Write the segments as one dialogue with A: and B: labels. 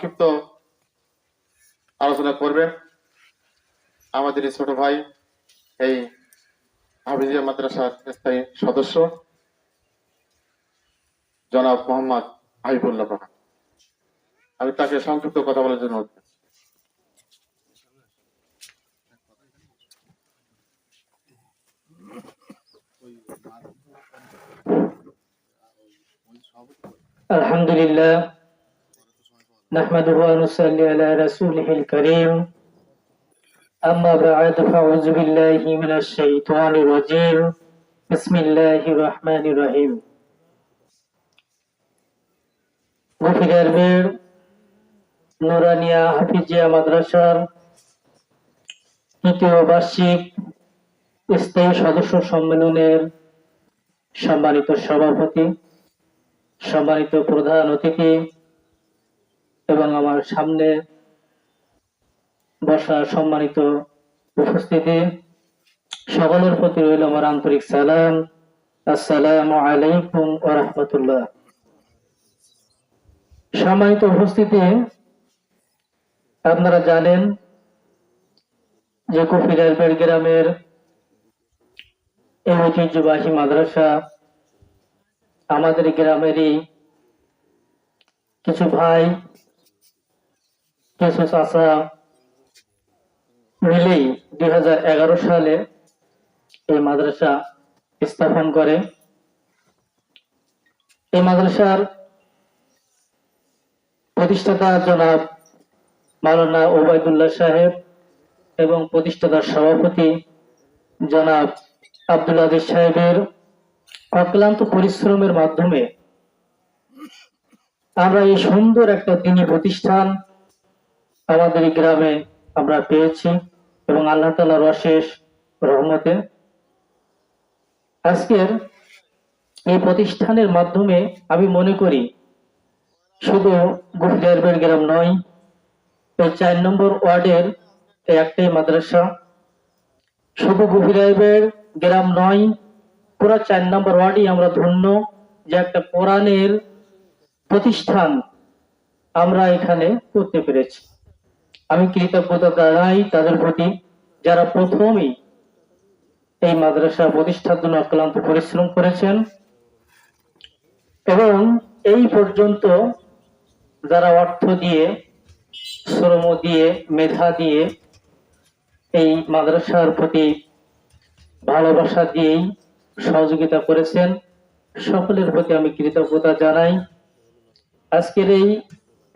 A: সংক্ষিপ্ত আলোচনা করবে আমাদের ছোট ভাই, এই হাফিজিয়া মাদ্রাসার স্থায়ী সদস্য, জনাব মোহাম্মদ হাবিবুল্লাহ প্রধান। আমি তাকে সংক্ষিপ্ত কথা বলার জন্য
B: আলহামদুলিল্লাহ نحمده ونصلي على رسوله الكريم أما بعد فأعوذ بالله من الشيطان الرجيم بسم الله الرحمن الرحيم গফির আরবের নুরানিয়া হাফিজিয়া মাদ্রাসার তৃতীয় বার্ষিক স্থায়ী সদস্য সম্মেলনের সম্মানিত সভাপতি সম্মানিত প্রধান অতিথি এবং আমার সামনে বসা সম্মানিত উপস্থিতি। সকলের প্রতি রইল আমার আন্তরিক সালাম। আসসালামু আলাইকুম ও রহমতুল্লাহ। সম্মানিত উপস্থিতি, আপনারা জানেন যে কফিরালবের গ্রামের এই ঐতিহ্যবাহী মাদ্রাসা আমাদের গ্রামেরই কিছু ভাই কিছু চাষা মিলেই দুই সালে এই মাদ্রাসা স্থাপন করে। এই মাদ্রাসার প্রতিষ্ঠাতা জনাব ওবায়দুল্লাহ সাহেব এবং প্রতিষ্ঠাতার সভাপতি জনাব আব্দুল সাহেবের অক্লান্ত পরিশ্রমের মাধ্যমে আমরা এই সুন্দর একটা দিনী প্রতিষ্ঠান আমাদের গ্রামে আমরা পেয়েছি এবং আল্লাহ তালার অশেষ রহমতে আজকের এই প্রতিষ্ঠানের মাধ্যমে আমি মনে করি শুধু গুফিয়ারবের গ্রাম নয়, এই চার নম্বর ওয়ার্ডের একটাই মাদ্রাসা। শুধু গুফিরাইবের গ্রাম নয়, পুরো চার নম্বর ওয়ার্ডই আমরা ধন্য যে একটা কোরআনের প্রতিষ্ঠান আমরা এখানে করতে পেরেছি। আমি কৃতজ্ঞতা জানাই তাদের প্রতি যারা প্রথমেই এই মাদ্রাসা প্রতিষ্ঠার জন্য অক্লান্ত পরিশ্রম করেছেন এবং এই পর্যন্ত যারা অর্থ দিয়ে, শ্রম দিয়ে, মেধা দিয়ে এই মাদ্রাসার প্রতি ভালোবাসা দিয়েই সহযোগিতা করেছেন, সকলের প্রতি আমি কৃতজ্ঞতা জানাই। আজকের এই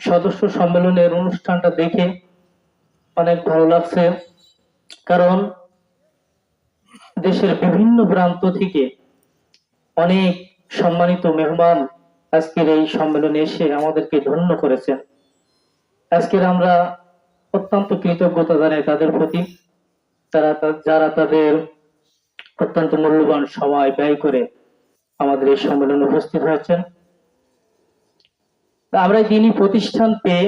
B: সদস্য সম্মেলনের অনুষ্ঠানটা দেখে অনেক ভালো লাগছে। কারণ দেশের বিভিন্ন প্রান্ত থেকে অনেক সম্মানিত মেহমান আজকের এই সম্মেলনে এসে আমাদেরকে ধন্য করেছেন। আজকের আমরা অত্যন্ত কৃতজ্ঞতা জানাই তাদের প্রতি। তারা যারা তাদের অত্যন্ত মূল্যবান সময় ব্যয় করে আমাদের এই সম্মেলনে উপস্থিত হয়েছেন। আমরা যিনি প্রতিষ্ঠান পেয়ে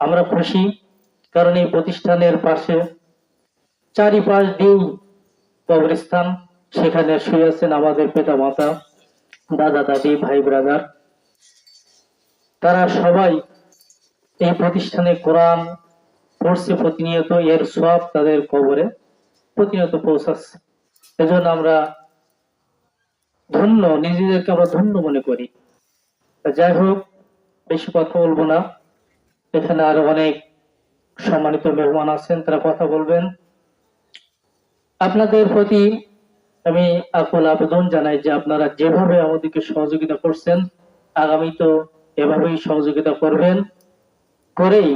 B: আমরা খুশি। কারণ এই প্রতিষ্ঠানের পাশে চারিপাশ দিয়েই কবরস্থান, সেখানে শুয়ে আছেন আমাদের পিতা মাতা, দাদা, দাদি, ভাই ব্রাদার তারা সবাই এই প্রতিষ্ঠানে কোরআন পড়ছে প্রতিনিয়ত, এর সব তাদের কবরে প্রতিনিয়ত পৌঁছাচ্ছে। এজন্য আমরা ধন্য, নিজেদেরকে আমরা ধন্য মনে করি। যাই হোক, বেশি কথা বলব না। এখানে আরও অনেক সম্মানিত মেহমান আছেন, তারা কথা বলবেন। আপনাদের প্রতি আমি আকুল আবেদন জানাই যে আপনারা যেভাবে আমাদেরকে সহযোগিতা করছেন, আগামী তো এভাবেই সহযোগিতা করবেন। করেই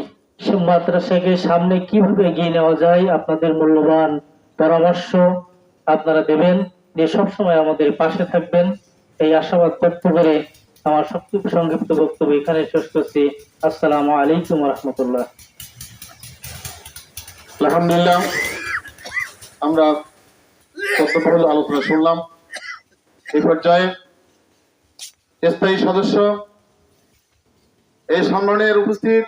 B: মাদ্রাসাকে সামনে কীভাবে এগিয়ে নেওয়া যায়, আপনাদের মূল্যবান পরামর্শ আপনারা দেবেন। যে সবসময় আমাদের পাশে থাকবেন। এই আশাবাদ ব্যক্ত করে আমার সবচেয়ে সংক্ষিপ্ত বক্তব্য এখানে শেষ করছি। আসসালামু আলাইকুম রহমতুল্লাহ।
A: আলহামদুলিল্লাহ আমরা তত্ত্বপরল আলোচনা শুনলাম। এই পর্যায়ে স্থায়ী সদস্য এই সম্মানের উপস্থিত